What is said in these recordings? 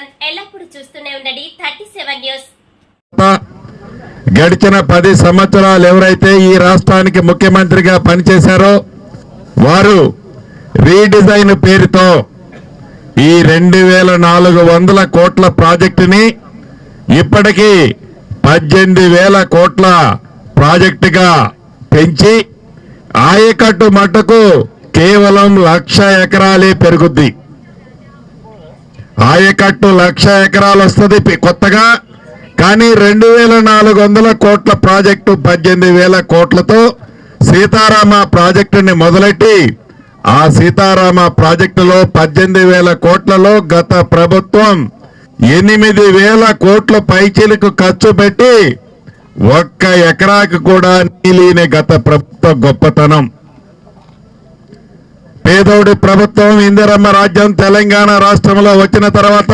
కోసం ఎల్లప్పుడూ చూస్తూనే ఉండండి థర్టీ సెవెన్ న్యూస్. గడిచిన పది సంవత్సరాలు ఎవరైతే ఈ రాష్ట్రానికి ముఖ్యమంత్రిగా పనిచేశారో వారు రీడిజైన్ పేరుతో ఈ రెండు వేల నాలుగు వందల కోట్ల ప్రాజెక్టుని ఇప్పటికీ పద్దెనిమిది వేల కోట్ల ప్రాజెక్టుగా పెంచి ఆయకట్టు మట్టుకు కేవలం లక్ష ఎకరాలే పెరుగుద్ది. ఆయకట్టు లక్ష ఎకరాలు వస్తుంది కొత్తగా. కానీ రెండు వేల నాలుగు వందల కోట్ల ప్రాజెక్టు పద్దెనిమిది వేల కోట్లతో సీతారామ ప్రాజెక్టుని మొదలెట్టి ఆ సీతారామ ప్రాజెక్టులో పద్దెనిమిది వేల కోట్లలో గత ప్రభుత్వం ఎనిమిది వేల కోట్ల పైచీలకు ఖర్చు పెట్టి ఒక్క ఎకరాకు కూడా నీలీని గత ప్రభుత్వ గొప్పతనం. పేదోడి ప్రభుత్వం ఇందిరమ్మ రాజ్యం తెలంగాణ రాష్ట్రంలో వచ్చిన తర్వాత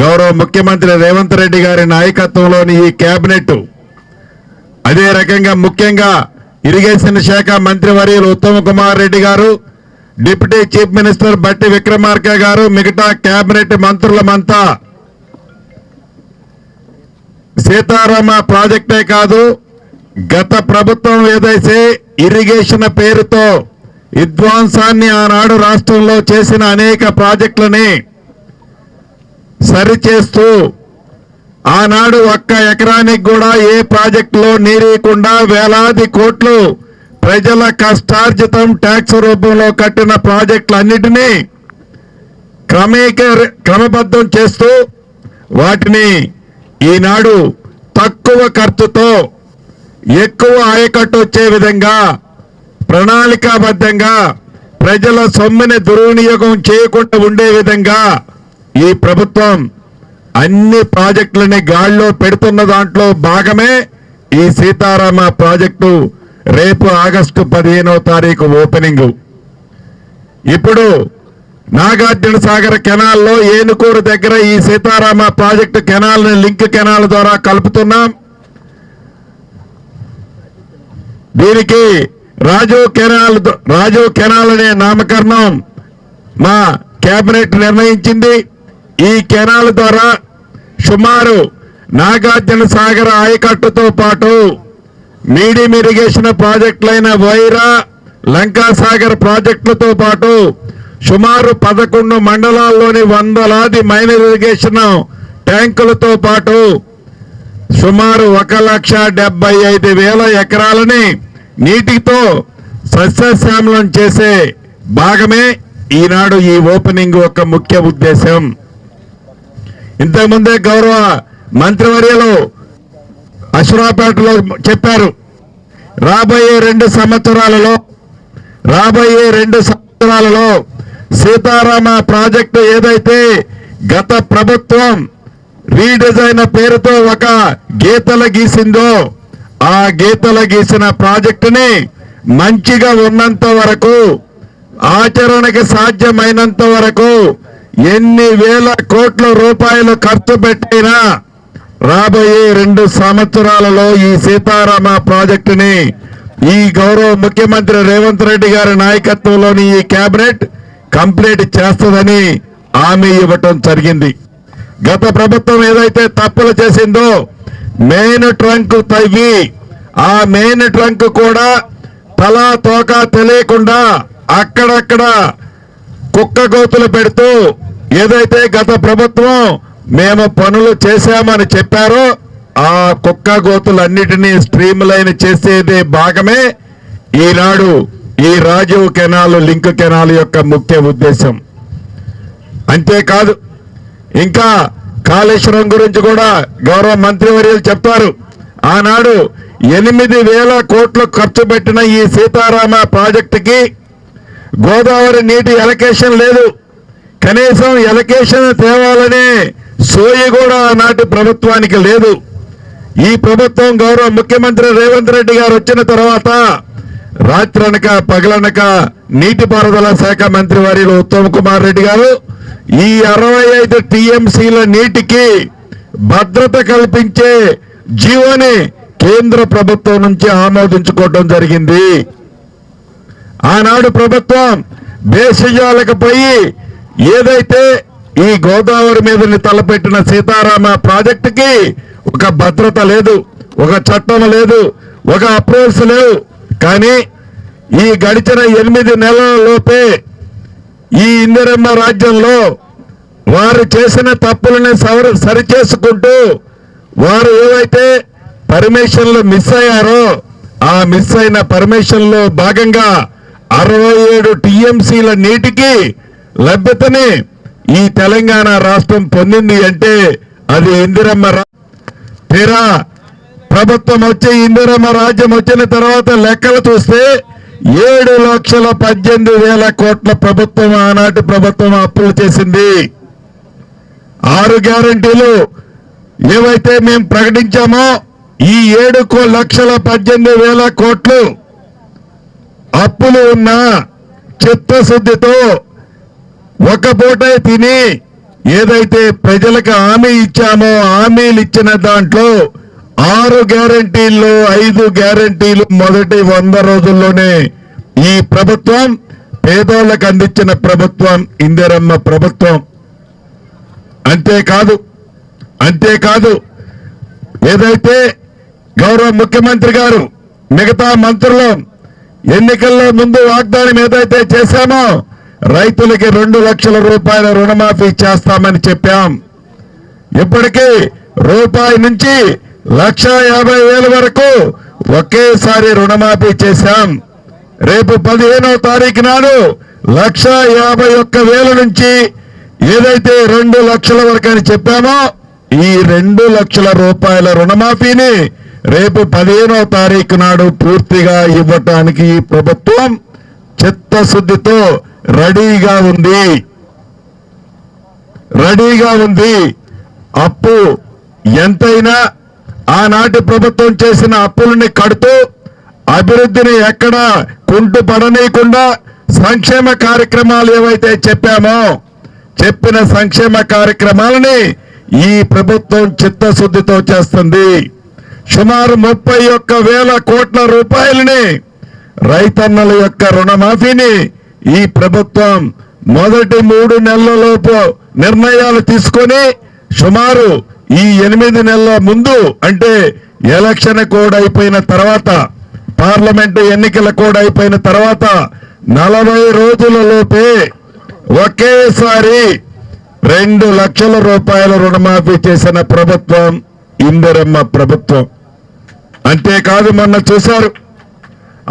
గౌరవ ముఖ్యమంత్రి రేవంత్ రెడ్డి గారి నాయకత్వంలోని ఈ కేబినెట్ అదే రకంగా ముఖ్యంగా ఇరిగేషన్ శాఖ మంత్రివర్యులు ఉత్తమ్ కుమార్ రెడ్డి గారు డిప్యూటీ చీఫ్ మినిస్టర్ బట్టి విక్రమార్క గారు మిగతా కేబినెట్ మంత్రులమంతా సీతారామ ప్రాజెక్టే కాదు గత ప్రభుత్వం ఏదైతే ఇరిగేషన్ పేరుతో విధ్వంసాన్ని ఆనాడు రాష్ట్రంలో చేసిన అనేక ప్రాజెక్టులని సరిచేస్తూ ఆనాడు ఒక్క ఎకరానికి కూడా ఏ ప్రాజెక్టులో నీరేయకుండా వేలాది కోట్లు ప్రజల కష్టార్జితం ట్యాక్స్ రూపంలో కట్టిన ప్రాజెక్టులన్నిటినీ క్రమేక క్రమబద్ధం చేస్తూ వాటిని ఈనాడు తక్కువ ఖర్చుతో ఎక్కువ ఆయకట్టు వచ్చే విధంగా ప్రణాళికాబద్ధంగా ప్రజల సొమ్ముని దుర్వినియోగం చేయకుండా ఉండే విధంగా ఈ ప్రభుత్వం అన్ని ప్రాజెక్టులని గాల్లో పెడుతున్న దాంట్లో భాగమే ఈ సీతారామ ప్రాజెక్టు రేపు ఆగస్టు పదిహేనవ తారీఖు ఓపెనింగ్. ఇప్పుడు నాగార్జున సాగర్ కెనాల్లో ఏనుకూరు దగ్గర ఈ సీతారామ ప్రాజెక్టు కెనాల్ని లింక్ కెనాల్ ద్వారా కలుపుతున్నాం. దీనికి రాజు కెనాల్ రాజో రాజు కెనాల్ అనే నామకరణం మా కేబినెట్ నిర్ణయించింది. ఈ కెనాల్ ద్వారా సుమారు నాగార్జున సాగర్ ఆయకట్టుతో పాటు మీడియం ఇరిగేషన్ ప్రాజెక్టులైన వైరా లంకాసాగర్ ప్రాజెక్టులతో పాటు సుమారు పదకొండు మండలాల్లోని వందలాది మైనర్ ఇరిగేషన్ ట్యాంకులతో పాటు సుమారు ఒక లక్ష డెబ్బై ఐదు వేల ఎకరాలని నీటితో సస్యశ్యామలం చేసే భాగమే ఈనాడు ఈ ఓపెనింగ్ ఒక ముఖ్య ఉద్దేశం. ఇంతకుముందే గౌరవ మంత్రివర్యులు అశ్వరాపేటలో చెప్పారు రాబోయే రెండు సంవత్సరాలలో రాబోయే రెండు సంవత్సరాలలో సీతారామ ప్రాజెక్టు ఏదైతే గత ప్రభుత్వం రీడిజైన్ పేరుతో ఒక గీతలు గీసిందో ఆ గీతలు గీసిన ప్రాజెక్టుని మంచిగా ఉన్నంత వరకు ఆచరణకి సాధ్యమైనంత వరకు ఎన్ని వేల కోట్ల రూపాయలు ఖర్చు పెట్టినా రాబోయే రెండు సంవత్సరాలలో ఈ సీతారామ ప్రాజెక్టుని ఈ గౌరవ ముఖ్యమంత్రి రేవంత్ రెడ్డి గారి నాయకత్వంలోని ఈ కేబినెట్ కంప్లీట్ చేస్తుందని హామీ ఇవ్వటం జరిగింది. గత ప్రభుత్వం ఏదైతే తప్పులు చేసిందో మెయిన్ ట్రంక్ తవ్వి ఆ మెయిన్ ట్రంక్ కూడా తలా తోక తెలియకుండా అక్కడక్కడ కుక్క గోతులు పెడుతూ ఏదైతే గత ప్రభుత్వం మేము పనులు చేశామని చెప్పారో ఆ కుక్క గోతులన్నిటినీ స్ట్రీమ్ లైన్ చేసేదే భాగమే ఈనాడు ఈ రాజీవ్ కెనాల్ లింక్ కెనాల్ యొక్క ముఖ్య ఉద్దేశం. అంతేకాదు ఇంకా కాళేశ్వరం గురించి కూడా గౌరవ మంత్రివర్యులు చెప్తారు ఆనాడు ఎనిమిది వేల కోట్లు ఖర్చు పెట్టిన ఈ సీతారామ ప్రాజెక్టుకి గోదావరి నీటి ఎలకేషన్ లేదు. కనీసం ఎలకేషన్ తేవాలనే సోయి కూడా ఆనాటి ప్రభుత్వానికి లేదు. ఈ ప్రభుత్వం గౌరవ ముఖ్యమంత్రి రేవంత్ రెడ్డి గారు వచ్చిన తర్వాత రాత్రనక పగలనక నీటిపారుదల శాఖ మంత్రి వర్యులు ఉత్తమ్ కుమార్ రెడ్డి గారు ఈ అరవై ఐదు టీఎంసీల నీటికి భద్రత కల్పించే జీవోని కేంద్ర ప్రభుత్వం నుంచి ఆమోదించుకోవడం జరిగింది. ఆనాడు ప్రభుత్వం భేషజాలకు పోయి ఏదైతే ఈ గోదావరి మీదని తలపెట్టిన సీతారామ ప్రాజెక్టుకి ఒక భద్రత లేదు ఒక చట్టం లేదు ఒక అప్రూవల్స్ లేవు. కానీ ఈ గడిచిన ఎనిమిది నెలల లోపే ఈ ఇందిరమ్మ రాజ్యంలో వారు చేసిన తప్పులని సవర సరిచేసుకుంటూ వారు ఏవైతే పర్మిషన్లు మిస్ అయ్యారో ఆ మిస్ అయిన పర్మిషన్లో భాగంగా అరవై ఏడు టీఎంసీల నీటికి లభ్యతని ఈ తెలంగాణ రాష్ట్రం పొందింది అంటే అది ఇందిరమ్మ రా- తీరా ప్రభుత్వం వచ్చి ఇందిరమ్మ రాజ్యం వచ్చిన తర్వాత లెక్కలు చూస్తే ఏడు లక్షల పద్దెనిమిది వేల కోట్ల ప్రభుత్వం ఆనాటి ప్రభుత్వం అప్పులు చేసింది. ఆరు గ్యారంటీలు ఏవైతే మేము ప్రకటించామో ఈ ఏడు లక్షల పద్దెనిమిది వేల కోట్లు అప్పులు ఉన్న చిత్తశుద్ధితో ఒక పూటే తిని ఏదైతే ప్రజలకు హామీ ఇచ్చామో హామీలు ఇచ్చిన దాంట్లో ఆరు గ్యారంటీల్లో ఐదు గ్యారంటీలు మొదటి వంద రోజుల్లోనే ఈ ప్రభుత్వం పేదోళ్ళకు అందించిన ప్రభుత్వం ఇందిరమ్మ ప్రభుత్వం. అంతేకాదు అంతేకాదు ఏదైతే గౌరవ ముఖ్యమంత్రి గారు మిగతా మంత్రులు ఎన్నికల్లో ముందు వాగ్దానం ఏదైతే చేశామో రైతులకి రెండు లక్షల రూపాయల రుణమాఫీ చేస్తామని చెప్పాం. ఇప్పటికీ రూపాయి నుంచి లక్ష యాభై వేల వరకు ఒకేసారి రుణమాఫీ చేశాం. రేపు పదిహేనవ తారీఖు నాడు లక్ష యాభై ఒక్క వేల నుంచి ఏదైతే రెండు లక్షల వరకు అని చెప్పామో ఈ రెండు లక్షల రూపాయల రుణమాఫీని రేపు పదిహేనవ తారీఖు నాడు పూర్తిగా ఇవ్వటానికి ప్రభుత్వం చిత్తశుద్ధితో రెడీగా ఉంది. రెడీగా ఉంది. అప్పు ఎంతైనా ఆనాటి ప్రభుత్వం చేసిన అప్పులని కడుతూ అభివృద్ధిని ఎక్కడ కుంటుపడనీయకుండా సంక్షేమ కార్యక్రమాలు ఏవైతే చెప్పామో చెప్పిన సంక్షేమ కార్యక్రమాలని ఈ ప్రభుత్వం చిత్తశుద్ధితో చేస్తుంది. సుమారు ముప్పై ఒక్క వేల కోట్ల రూపాయలని రైతన్నల యొక్క రుణమాఫీని ఈ ప్రభుత్వం మొదటి మూడు నెలలలోపు నిర్ణయాలు తీసుకొని సుమారు ఈ ఎనిమిది నెలల ముందు అంటే ఎలక్షన్ కోడ్ అయిపోయిన తర్వాత పార్లమెంటు ఎన్నికల కోడ్ అయిపోయిన తర్వాత నలభై రోజులలోపే ఒకేసారి రెండు లక్షల రూపాయల రుణమాఫీ చేసిన ప్రభుత్వం ఇందిరమ్మ ప్రభుత్వం. అంతేకాదు మొన్న చూశారు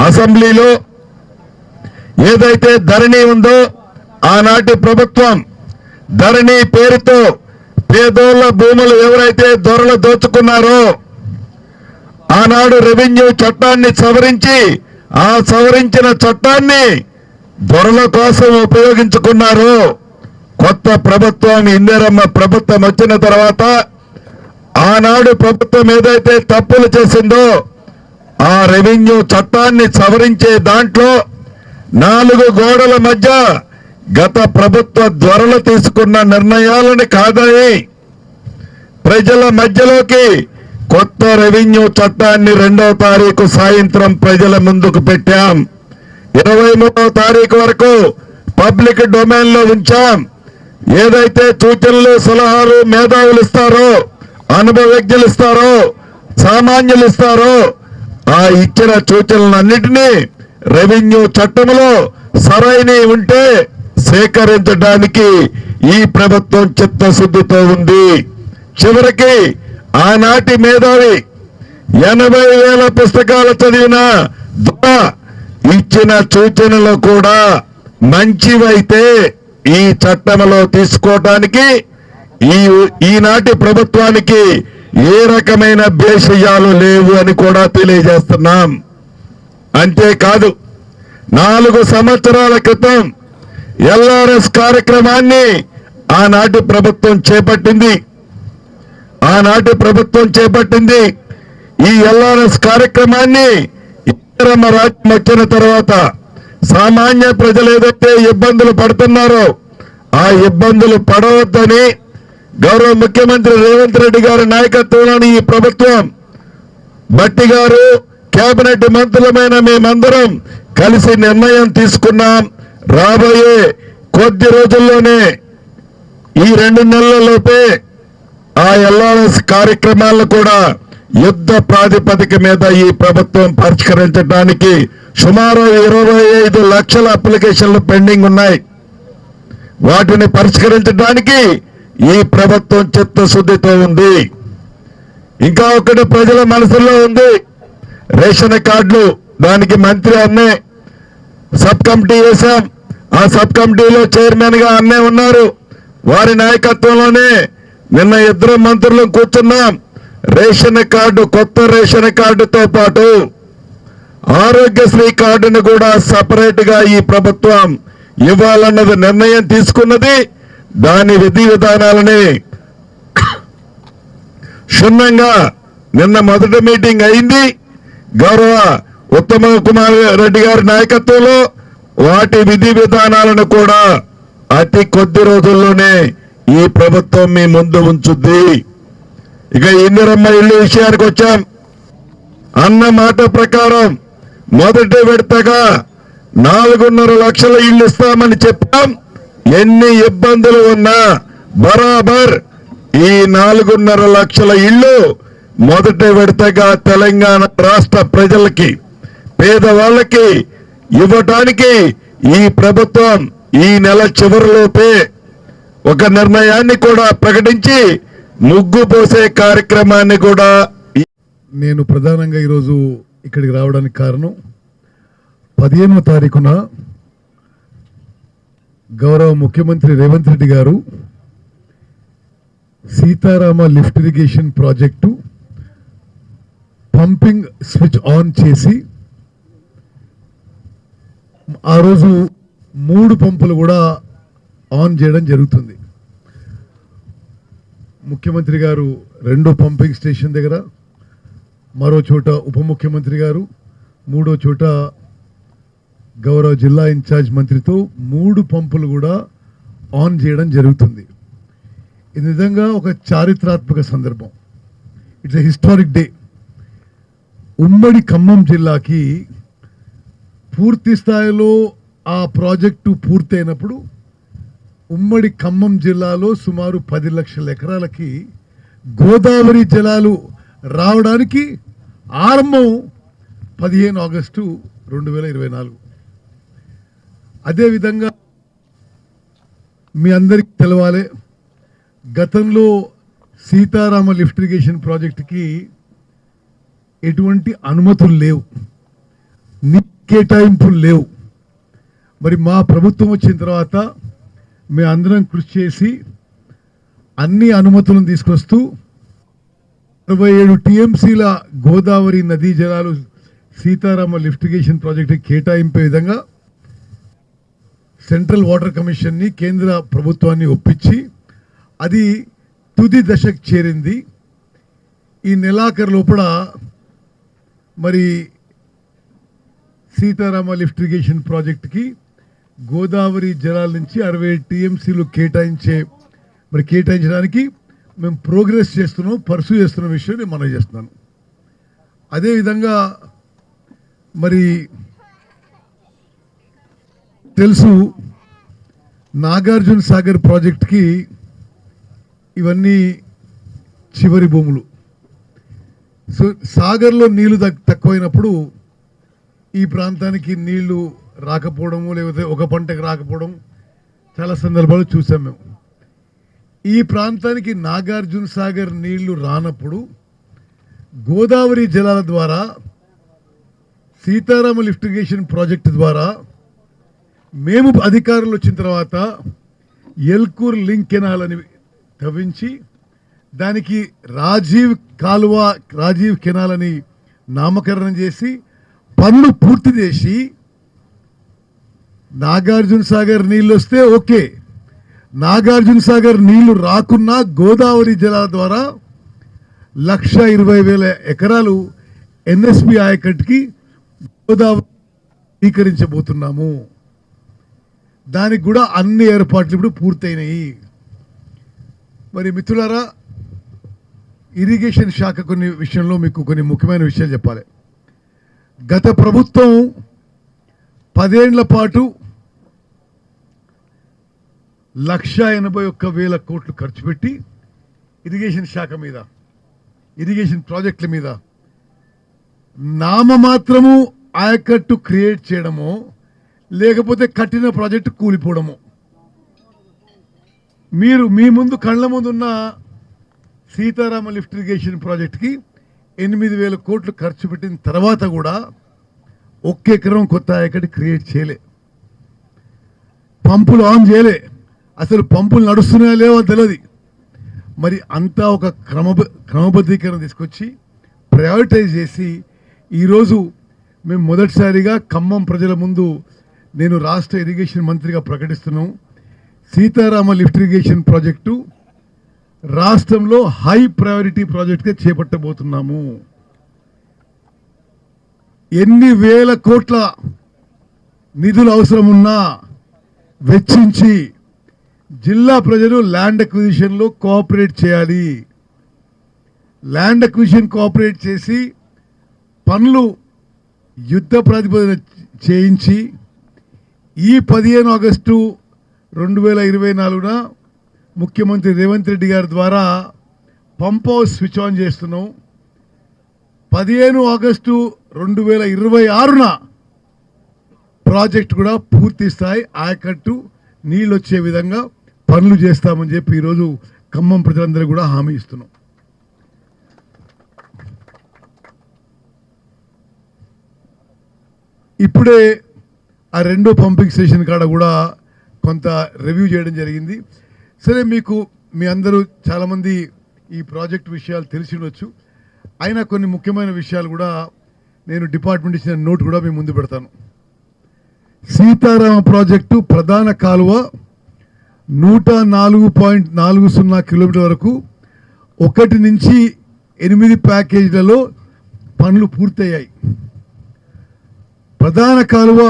అసెంబ్లీలో ఏదైతే ధరణి ఉందో ఆనాటి ప్రభుత్వం ధరణి పేరుతో పేదోళ్ళ భూములు ఎవరైతే దొరలు దోచుకున్నారో ఆనాడు రెవెన్యూ చట్టాన్ని సవరించి ఆ సవరించిన చట్టాన్ని దొరల కోసం ఉపయోగించుకున్నారు కొత్త ప్రభుత్వం ఇందిరమ్మ ప్రభుత్వం వచ్చిన తర్వాత ఆనాడు ప్రభుత్వం ఏదైతే తప్పులు చేసిందో ఆ రెవెన్యూ చట్టాన్ని సవరించే దాంట్లో నాలుగు గోడల మధ్య గత ప్రభుత్వ ధ్వరలు తీసుకున్న నిర్ణయాలను కాదని ప్రజల మధ్యలోకి కొత్త రెవెన్యూ చట్టాన్ని రెండవ తారీఖు సాయంత్రం ప్రజల ముందుకు పెట్టాం. ఇరవై మూడవ తారీఖు వరకు పబ్లిక్ డొమైన్లో ఉంచాం. ఏదైతే సూచనలు సలహాలు మేధావులు ఇస్తారో అనుభవజ్ఞులు ఇస్తారో సామాన్యులు ఇస్తారో ఆ ఇచ్చిన సూచనలన్నింటినీ రెవెన్యూ చట్టంలో సరైన ఉంటే సేకరించడానికి ఈ ప్రభుత్వం చిత్తశుద్ధితో ఉంది. చివరికి ఆనాటి మేధావి ఎనభై వేల పుస్తకాలు చదివిన ఇచ్చిన సూచనలు కూడా మంచివైతే ఈ చట్టంలో తీసుకోవటానికి ఈ ఈనాటి ప్రభుత్వానికి ఏ రకమైన భేషయాలు లేవు అని కూడా తెలియజేస్తున్నాం. అంతేకాదు నాలుగు సంవత్సరాల క్రితం ఎల్ఆర్ఎస్ కార్యక్రమాన్ని ఆనాటి ప్రభుత్వం చేపట్టింది. ఆనాటి ప్రభుత్వం చేపట్టింది ఈ ఎల్ఆర్ఎస్ కార్యక్రమాన్ని ఇందిరమ్మ రాజ్యం వచ్చిన తర్వాత సామాన్య ప్రజలు ఏదైతే ఇబ్బందులు పడుతున్నారో ఆ ఇబ్బందులు పడవద్దని గౌరవ ముఖ్యమంత్రి రేవంత్ రెడ్డి గారి నాయకత్వంలోని ఈ ప్రభుత్వం భట్టి గారు కేబినెట్ మంత్రులమైన మేమందరం కలిసి నిర్ణయం తీసుకున్నాం. రాబోయే కొద్ది రోజుల్లోనే ఈ రెండు నెలలలోపే ఆ ఎల్ఆర్ఎస్ కార్యక్రమాలను కూడా యుద్ధ ప్రాతిపదిక మీద ఈ ప్రభుత్వం పరిష్కరించడానికి సుమారు ఇరవై ఐదు లక్షల అప్లికేషన్లు పెండింగ్ ఉన్నాయి. వాటిని పరిష్కరించడానికి ఈ ప్రభుత్వం చిత్తశుద్ధితో ఉంది. ఇంకా ఒకటి ప్రజల మనసులో ఉంది. రేషన్ కార్డులు దానికి మంత్రి అన్నే సబ్ కమిటీ వేశాం. ఆ సబ్ కమిటీలో చైర్మన్గా అన్నే ఉన్నారు. వారి నాయకత్వంలోనే నిన్న ఇద్దరు మంత్రులు కూర్చున్నాం. రేషన్ కార్డు కొత్త రేషన్ కార్డుతో పాటు ఆరోగ్యశ్రీ కార్డును కూడా సపరేట్గా ఈ ప్రభుత్వం ఇవ్వాలన్నది నిర్ణయం తీసుకున్నది. దాని విధి విధానాలని క్షుణ్ణంగా నిన్న మొదటి మీటింగ్ అయింది. గౌరవ ఉత్తమ కుమార్ రెడ్డి గారి నాయకత్వంలో వాటి విధి విధానాలను కూడా అతి కొద్ది రోజుల్లోనే ఈ ప్రభుత్వం మీ ముందు ఉంచుద్ది. ఇక ఇందిరమ్మ ఇల్లు విషయానికి వచ్చాం. అన్న మాట ప్రకారం మొదటి విడతగా నాలుగున్నర లక్షల ఇల్లు ఇస్తామని చెప్పాం. ఎన్ని ఇబ్బందులు ఉన్నా బరాబర్ ఈ నాలుగున్నర లక్షల ఇల్లు మొదటి విడతగా తెలంగాణ రాష్ట్ర ప్రజలకి పేదవాళ్ళకి ఇవ్వటానికి ఈ ప్రభుత్వం ఈ నెల చివరిలోపే ఒక నిర్ణయాన్ని కూడా ప్రకటించి ముగ్గు పోసే కార్యక్రమాన్ని కూడా నేను ప్రధానంగా ఈరోజు ఇక్కడికి రావడానికి కారణం పదిహేనవ తారీఖున గౌరవ ముఖ్యమంత్రి రేవంత్ రెడ్డి గారు Sitarama lift irrigation project pumping switch on చేసి ఆ రోజు మూడు పంపులు కూడా ఆన్ చేయడం జరుగుతుంది. ముఖ్యమంత్రి గారు రెండో పంపింగ్ స్టేషన్ దగ్గర మరో చోట ఉప ముఖ్యమంత్రి గారు మూడో చోట గౌరవ జిల్లా ఇన్ఛార్జ్ మంత్రితో మూడు పంపులు కూడా ఆన్ చేయడం జరుగుతుంది. ఇది నిజంగా ఒక చారిత్రాత్మక సందర్భం. It's a historic day. ఉమ్మడి ఖమ్మం జిల్లాకి పూర్తి స్థాయిలో ఆ ప్రాజెక్టు పూర్తయినప్పుడు ఉమ్మడి ఖమ్మం జిల్లాలో సుమారు పది లక్షల ఎకరాలకి గోదావరి జలాలు రావడానికి ఆరంభం పదిహేను ఆగస్టు రెండు వేల ఇరవై నాలుగు. అదేవిధంగా మీ అందరికీ తెలవాలి. గతంలో సీతారామ లిఫ్ట్ ఇరిగేషన్ ప్రాజెక్టుకి ఎటువంటి అనుమతులు లేవు. కేటాయింపులు లేవు. మరి మా ప్రభుత్వం వచ్చిన తర్వాత మేము అందరం కృషి చేసి అన్ని అనుమతులను తీసుకొస్తూ అరవై ఏడు టీఎంసీల గోదావరి నదీ జలాలు సీతారామ లిఫ్టిగేషన్ ప్రాజెక్టుకి కేటాయింపే విధంగా సెంట్రల్ వాటర్ కమిషన్ని కేంద్ర ప్రభుత్వాన్ని ఒప్పించి అది తుది దశకు చేరింది. ఈ నెలాఖరు లోపల మరి సీతారామ లిఫ్ట్ ఇరిగేషన్ ప్రాజెక్టుకి గోదావరి జలాల నుంచి అరవై టీఎంసీలు కేటాయించే మరి కేటాయించడానికి మేము ప్రోగ్రెస్ చేస్తున్నాం పర్సూ చేస్తున్న విషయం నేను మనం చేస్తున్నాను. అదేవిధంగా మరి తెలుసు నాగార్జున సాగర్ ప్రాజెక్ట్కి ఇవన్నీ చివరి భూములు. సో సాగర్లో నీళ్ళు తక్కువైనప్పుడు ఈ ప్రాంతానికి నీళ్ళు రాకపోవడము లేకపోతే ఒక పంటకు రాకపోవడం చాలా సందర్భాలు చూసాం మేము. ఈ ప్రాంతానికి నాగార్జున సాగర్ నీళ్ళు రానప్పుడు గోదావరి జలాల ద్వారా సీతారామ లిఫ్టిగేషన్ ప్రాజెక్టు ద్వారా మేము అధికారులు వచ్చిన తర్వాత ఎల్కూర్ లింక్ కెనాల్ అని తవ్వించి దానికి రాజీవ్ కాలువ రాజీవ్ కెనాల్ అని నామకరణం చేసి పనులు పూర్తి చేసి నాగార్జున సాగర్ నీళ్ళు వస్తే ఓకే. నాగార్జున సాగర్ నీళ్ళు రాకున్నా గోదావరి జలాల ద్వారా లక్ష ఇరవై వేల ఎకరాలు ఎన్ఎస్పి ఆయకట్టుకి గోదావరి స్వీకరించబోతున్నాము దానికి కూడా అన్ని ఏర్పాట్లు ఇప్పుడు పూర్తయినాయి. మరి మిత్రులారా ఇరిగేషన్ శాఖ కొన్ని విషయంలో మీకు కొన్ని ముఖ్యమైన విషయాలు చెప్పాలి. గత ప్రభుత్వం పదేండ్ల పాటు లక్ష ఎనభై ఒక్క వేల కోట్లు ఖర్చు పెట్టి ఇరిగేషన్ శాఖ మీద ఇరిగేషన్ ప్రాజెక్టుల మీద నామమాత్రము ఆయకట్టు క్రియేట్ చేయడము లేకపోతే కట్టిన ప్రాజెక్టు కూలిపోవడము. మీరు మీ ముందు కళ్ళ ముందున్న సీతారామ లిఫ్ట్ ఇరిగేషన్ ప్రాజెక్ట్కి ఎనిమిది వేల కోట్లు ఖర్చు పెట్టిన తర్వాత కూడా ఒక్క ఎకరం కొత్త ఆయకట్టు క్రియేట్ చేయలే. పంపులు ఆన్ చేయలే. అసలు పంపులు నడుస్తున్నాయో లేవో తెలియదు మరి అంతా ఒక క్రమ క్రమబద్ధీకరణ తీసుకొచ్చి ప్రయారిటైజ్ చేసి ఈరోజు మేము మొదటిసారిగా ఖమ్మం ప్రజల ముందు నేను రాష్ట్ర ఇరిగేషన్ మంత్రిగా ప్రకటిస్తున్నాం. సీతారామ లిఫ్ట్ ఇరిగేషన్ ప్రాజెక్టు రాష్ట్రంలో హై ప్రయారిటీ ప్రాజెక్ట్గా చేపట్టబోతున్నాము. ఎన్ని వేల కోట్ల నిధులు అవసరం ఉన్నా వెచ్చించి జిల్లా ప్రజలు ల్యాండ్ అక్విజిషన్లో కోఆపరేట్ చేయాలి. ల్యాండ్ అక్విజిషన్ కోఆపరేట్ చేసి పనులు యుద్ధ ప్రతిపాదన చేయించి ఈ పదిహేను ఆగస్టు రెండు వేల ఇరవై నాలుగున ముఖ్యమంత్రి రేవంత్ రెడ్డి గారి ద్వారా పంప్ హౌస్ స్విచ్ ఆన్ చేస్తున్నాం. పదిహేను ఆగస్టు రెండు వేల ఇరవై ఆరున ప్రాజెక్ట్ కూడా పూర్తి స్థాయి ఆయకట్టు నీళ్ళు వచ్చే విధంగా పనులు చేస్తామని చెప్పి ఈరోజు ఖమ్మం ప్రజలందరూ కూడా హామీ ఇస్తున్నాం. ఇప్పుడే ఆ రెండో పంపింగ్ స్టేషన్ కాడ కూడా కొంత రివ్యూ చేయడం జరిగింది. సరే మీకు మీ అందరూ చాలామంది ఈ ప్రాజెక్ట్ విషయాలు తెలిసి ఉండొచ్చు. అయినా కొన్ని ముఖ్యమైన విషయాలు కూడా నేను డిపార్ట్మెంట్ ఇచ్చిన నోట్ కూడా మీ ముందు పెడతాను. సీతారామ ప్రాజెక్టు ప్రధాన కాలువ నూట నాలుగు పాయింట్ నాలుగు సున్నా కిలోమీటర్ వరకు ఒకటి నుంచి ఎనిమిది ప్యాకేజీలలో పనులు పూర్తయ్యాయి. ప్రధాన కాలువ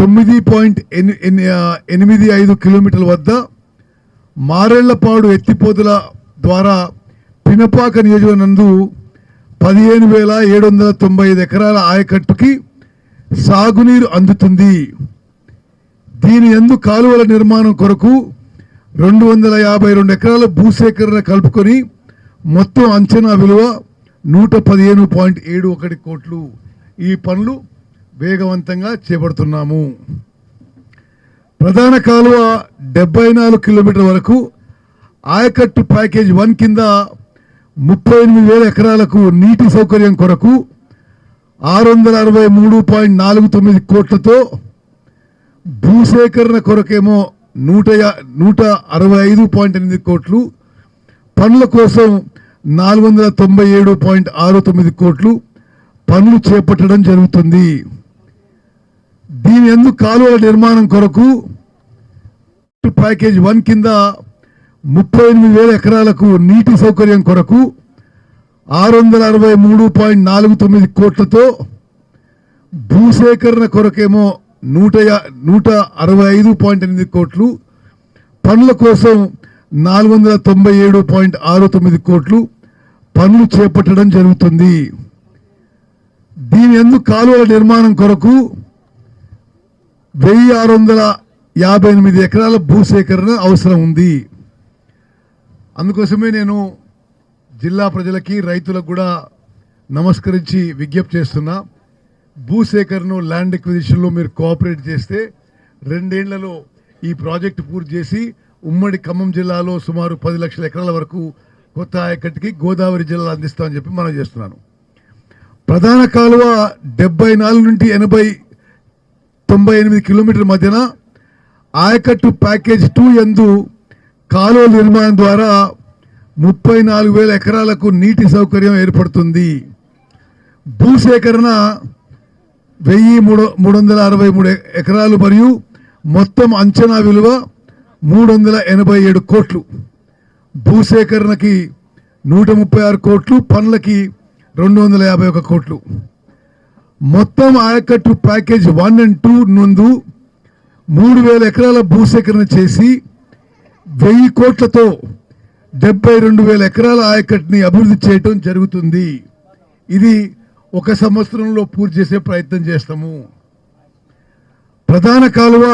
తొమ్మిది పాయింట్ ఎనిమిది ఐదు కిలోమీటర్ల వద్ద మారెళ్ళపాడు ఎత్తిపోతుల ద్వారా పినపాక నియోజకవర్గనందు పదిహేను వేల ఏడు వందల తొంభై ఐదు ఎకరాల ఆయకట్టుకి సాగునీరు అందుతుంది. దీని ఎందు కాలువల నిర్మాణం కొరకు రెండు వందల యాభై రెండు ఎకరాల భూసేకరణ కలుపుకొని మొత్తం అంచనా విలువ నూట పదిహేను పాయింట్ ఏడు ఒకటి కోట్లు. ఈ పనులు వేగవంతంగా చేపడుతున్నాము. ప్రధాన కాలువ డెబ్బై నాలుగు కిలోమీటర్ వరకు ఆయకట్టు ప్యాకేజ్ వన్ కింద ముప్పై ఎనిమిది వేల ఎకరాలకు నీటి సౌకర్యం కొరకు ఆరు వందల అరవై మూడు పాయింట్ నాలుగు తొమ్మిది కోట్లతో భూసేకరణ కొరకేమో నూట నూట అరవై ఐదు పాయింట్ ఎనిమిది కోట్లు పనుల కోసం నాలుగు వందల తొంభై ఏడు పాయింట్ ఆరు తొమ్మిది కోట్లు పనులు చేపట్టడం జరుగుతుంది. దీని ఎందుకు కాలువల నిర్మాణం కొరకు ప్యాకేజ్ వన్ కింద ముప్పై ఎనిమిది వేల ఎకరాలకు నీటి సౌకర్యం కొరకు ఆరు వందల అరవై మూడు పాయింట్ నాలుగు తొమ్మిది కోట్లతో భూసేకరణ కొరకేమో నూట నూట అరవై ఐదు పాయింట్ ఎనిమిది కోట్లు పనుల కోసం నాలుగు వందల తొంభై ఏడు పాయింట్ ఆరు తొమ్మిది కోట్లు పనులు చేపట్టడం జరుగుతుంది. దీని ఎందుకు కాలువల నిర్మాణం కొరకు వెయ్యి ఆరు వందల యాభై ఎనిమిది ఎకరాల భూసేకరణ అవసరం ఉంది. అందుకోసమే నేను జిల్లా ప్రజలకి రైతులకు కూడా నమస్కరించి విజ్ఞప్తి చేస్తున్నా. భూసేకరణ ల్యాండ్ ఎక్విజిషన్లో మీరు కోఆపరేట్ చేస్తే రెండేళ్ళలో ఈ ప్రాజెక్టు పూర్తి చేసి ఉమ్మడి ఖమ్మం జిల్లాలో సుమారు పది లక్షల ఎకరాల వరకు కొత్త ఆయకట్టుకి గోదావరి జిల్లా అందిస్తామని చెప్పి మనం చేస్తున్నాను. ప్రధాన కాలువ డెబ్బై నాలుగు నుండి ఎనభై తొంభై ఎనిమిది కిలోమీటర్ల మధ్యన ఆయకట్టు ప్యాకేజ్ టూ ఎందు కాలువ నిర్మాణం ద్వారా ముప్పై నాలుగు వేల ఎకరాలకు నీటి సౌకర్యం ఏర్పడుతుంది. భూసేకరణ వెయ్యి మూడు మూడు వందల అరవై మూడు ఎకరాలు మరియు మొత్తం అంచనా విలువ మూడు వందల ఎనభై ఏడు కోట్లు. భూసేకరణకి నూట ముప్పై ఆరు కోట్లు పనులకి రెండు వందల యాభై ఒక కోట్లు. మొత్తం ఆయకట్టు ప్యాకేజ్ వన్ అండ్ టూ నందు మూడు వేల ఎకరాల భూసేకరణ చేసి వెయ్యి కోట్లతో డెబ్బై రెండు వేల ఎకరాల ఆయకట్టుని అభివృద్ధి చేయటం జరుగుతుంది. ఇది ఒక సంవత్సరంలో పూర్తి చేసే ప్రయత్నం చేస్తాము. ప్రధాన కాలువ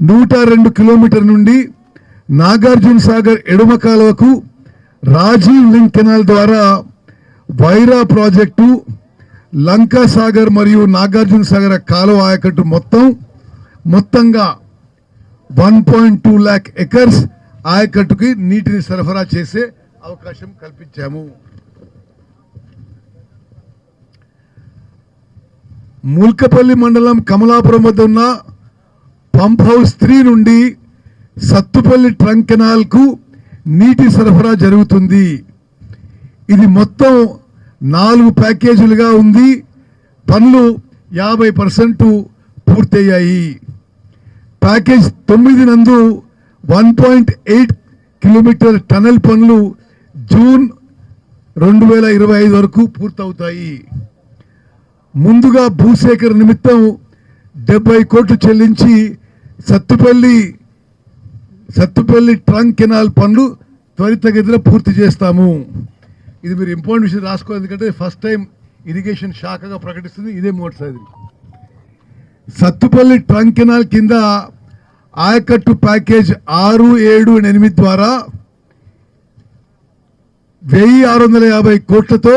నూట రెండు కిలోమీటర్ నుండి నాగార్జున సాగర్ ఎడమ కాలువకు రాజీవ్ లింక్ కెనాల్ ద్వారా వైరా ప్రాజెక్టు లంకా సాగర్ మరియు నాగార్జున సాగర్ కాలువ ఆయకట్టు మొత్తం మొత్తంగా one point two lakh acres ఆయకట్టుకి నీటిని సరఫరా చేసే అవకాశం కల్పించాము. ముల్కపల్లి మండలం కమలాపురం వద్ద ఉన్న పంప్ హౌస్ త్రీ నుండి సత్తుపల్లి ట్రంక్ కెనాల్కు నీటి సరఫరా జరుగుతుంది. ఇది మొత్తం నాలుగు ప్యాకేజీలుగా ఉంది. పనులు యాభై పర్సెంట్ పూర్తయ్యాయి. ప్యాకేజ్ తొమ్మిది నందు one point eight kilometre tunnel పనులు జూన్ రెండు వేల ఇరవై ఐదు వరకు పూర్తవుతాయి. ముందుగా భూసేకర నిమిత్తం డెబ్బై కోట్లు చెల్లించి సత్తుపల్లి సత్తుపల్లి ట్రంక్ కెనాల్ పనులు త్వరితగతిలో పూర్తి చేస్తాము. ఇది మీరు ఇంపార్టెంట్ విషయం రాసుకో ఎందుకంటే ఫస్ట్ టైం ఇరిగేషన్ శాఖగా ప్రకటిస్తుంది ఇదే మొదటిసారి సత్తుపల్లి ట్రంక్ కెనాల్ కింద ఆయకట్టు ప్యాకేజ్ ఆరు ఏడు ఎనిమిది ద్వారా వెయ్యి ఆరు వందల యాభై కోట్లతో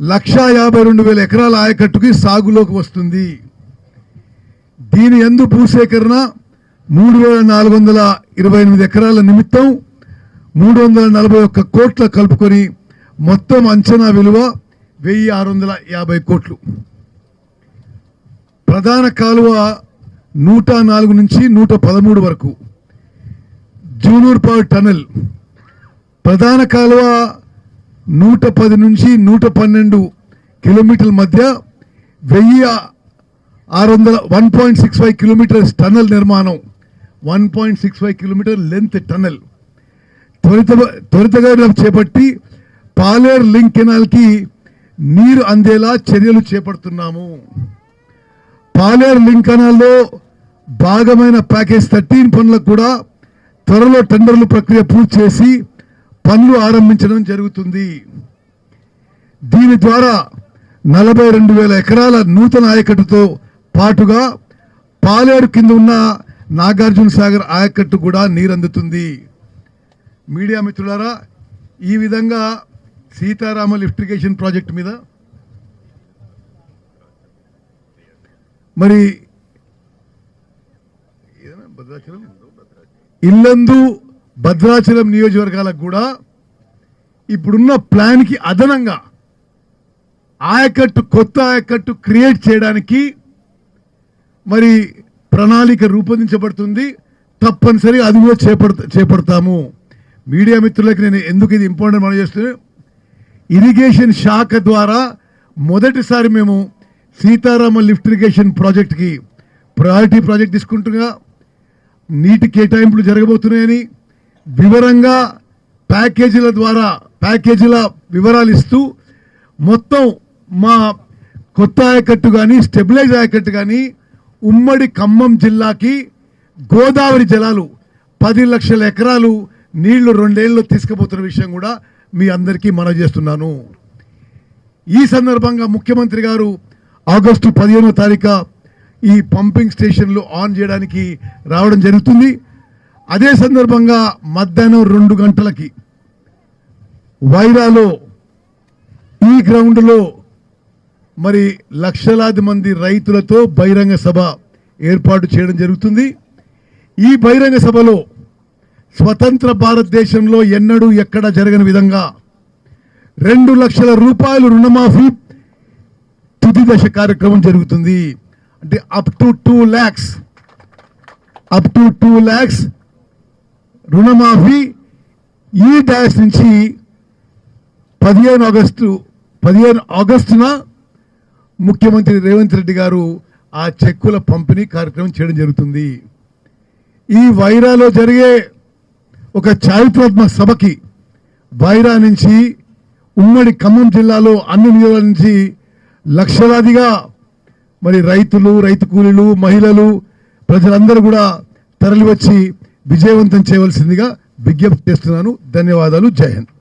లక్షా యాభై రెండు వేల ఎకరాల ఆయకట్టుకి సాగులోకి వస్తుంది. దీని ఎందు భూసేకరణ మూడు వేల నాలుగు వందల ఇరవై ఎనిమిది ఎకరాల నిమిత్తం మూడు వందల నలభై ఒక్క కోట్ల కలుపుకొని మొత్తం అంచనా విలువ వెయ్యి ఆరు వందల యాభై కోట్లు. ప్రధాన కాలువ నూట నాలుగు నుంచి నూట పదమూడు వరకు. జూనూర్పాడు టనల్. ప్రధాన కాలువ నూట పది నుంచి నూట పన్నెండు కిలోమీటర్ల మధ్య వెయ్యి ఆరు వందల one point six five kilometres tunnel నిర్మాణం. One point six five kilometre length tunnel త్వరిత త్వరితగా చేపట్టి పాలేర్ లింక్ కెనాల్కి నీరు అందేలా చర్యలు చేపడుతున్నాము. పాలేరు లింక్ కెనాల్లో భాగమైన ప్యాకేజ్ థర్టీన్ పనులకు కూడా త్వరలో టెండర్లు ప్రక్రియ పూర్తి చేసి పనులు ఆరంభించడం జరుగుతుంది. దీని ద్వారా నలభై రెండు వేల ఎకరాల నూతన ఆయకట్టుతో పాటుగా పాలేరు కింద ఉన్న నాగార్జున సాగర్ ఆయకట్టు కూడా నీరందుతుంది. మీడియా మిత్రులారా ఈ విధంగా సీతారామ లిఫ్టిగేషన్ ప్రాజెక్ట్ మీద మరి భద్రాచలం ఇల్లందు భద్రాచలం నియోజకవర్గాలకు కూడా ఇప్పుడున్న ప్లాన్కి అదనంగా ఆయకట్టు కొత్త ఆయకట్టు క్రియేట్ చేయడానికి మరి ప్రణాళిక రూపొందించబడుతుంది. తప్పనిసరి అది కూడా చేపడతా చేపడతాము. మీడియా మిత్రులకి నేను ఎందుకు ఇది ఇంపార్టెంట్ మనం చేస్తున్నా ఇరిగేషన్ శాఖ ద్వారా మొదటిసారి మేము సీతారామ లిఫ్ట్ ఇరిగేషన్ ప్రాజెక్ట్కి ప్రయారిటీ ప్రాజెక్ట్ తీసుకుంటుగా నీటి కేటాయింపులు జరగబోతున్నాయని వివరంగా ప్యాకేజీల ద్వారా ప్యాకేజీల వివరాలు ఇస్తూ మొత్తం మా కొత్త ఆయకట్టు కానీ స్టెబిలైజ్ ఆయకట్టు కానీ ఉమ్మడి ఖమ్మం జిల్లాకి గోదావరి జలాలు పది లక్షల ఎకరాలు నీళ్ళు రెండేళ్ళు తీసుకుపోతున్న విషయం కూడా మీ అందరికీ మనవి చేస్తున్నాను. ఈ సందర్భంగా ముఖ్యమంత్రి గారు ఆగస్టు పదిహేనో తారీఖు ఈ పంపింగ్ స్టేషన్లు ఆన్ చేయడానికి రావడం జరుగుతుంది. అదే సందర్భంగా మధ్యాహ్నం రెండు గంటలకి వైరాలో ఈ గ్రౌండ్లో మరి లక్షలాది మంది రైతులతో బహిరంగ సభ ఏర్పాటు చేయడం జరుగుతుంది. ఈ బహిరంగ సభలో స్వతంత్ర భారతదేశంలో ఎన్నడూ ఎక్కడ జరగని విధంగా రెండు లక్షల రూపాయలు రుణమాఫీ తుది దశ కార్యక్రమం జరుగుతుంది. అంటే up to two lakhs up to two lakhs రుణమాఫీ ఈ డాష్ నుంచి పదిహేను ఆగస్టు పదిహేను ఆగస్టున ముఖ్యమంత్రి రేవంత్ రెడ్డి గారు ఆ చెక్కుల పంపిణీ కార్యక్రమం చేయడం జరుగుతుంది. ఈ వైరాలో జరిగే ఒక చారిత్రాత్మక సభకి వైరా నుంచి ఉమ్మడి ఖమ్మం జిల్లాలో అన్ని నియోజకాల నుంచి లక్షలాదిగా మరి రైతులు రైతు కూలీలు మహిళలు ప్రజలందరూ కూడా తరలివచ్చి విజయవంతం చేయవలసిందిగా విజ్ఞప్తి చేస్తున్నాను. ధన్యవాదాలు. జై హింద్.